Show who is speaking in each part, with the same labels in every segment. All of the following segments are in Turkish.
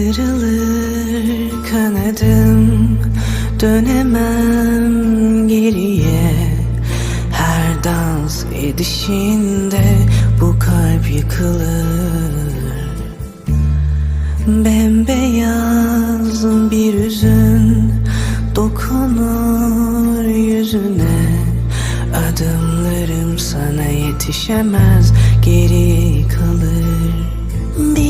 Speaker 1: Kırılır kanadım Dönemem geriye. Her dans edişinde Bu kalp yıkılır. Bembeyaz bir üzün Dokunur yüzüne. Adımlarım sana yetişemez Geri kalır. Beni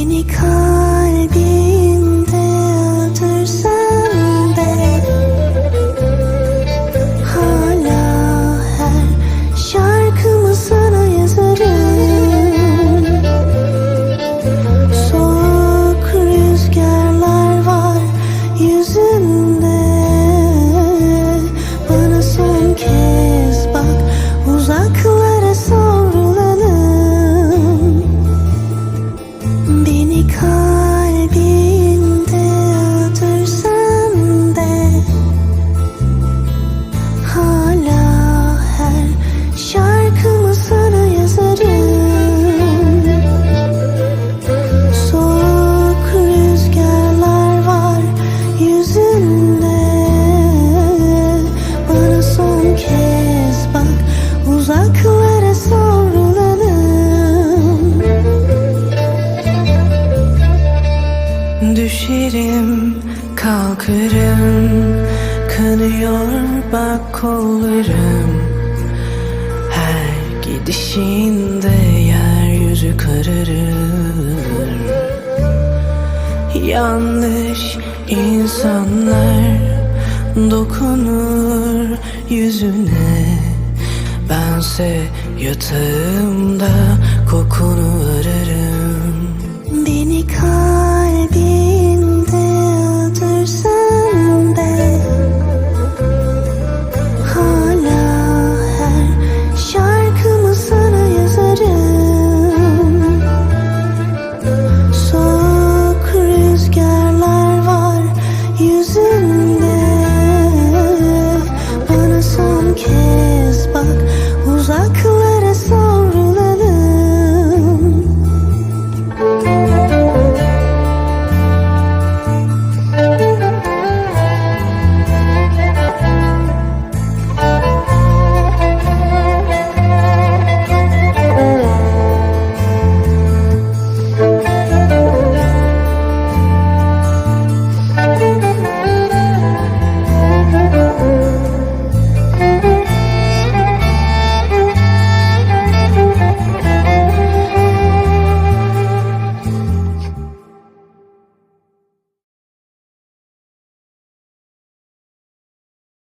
Speaker 1: Düşerim kalkarım. Kanıyor bak kollarım. Her gidişinde yeryüzü kararır. Yanlış insanlar dokunur yüzüne. Bense yatağımda kokunu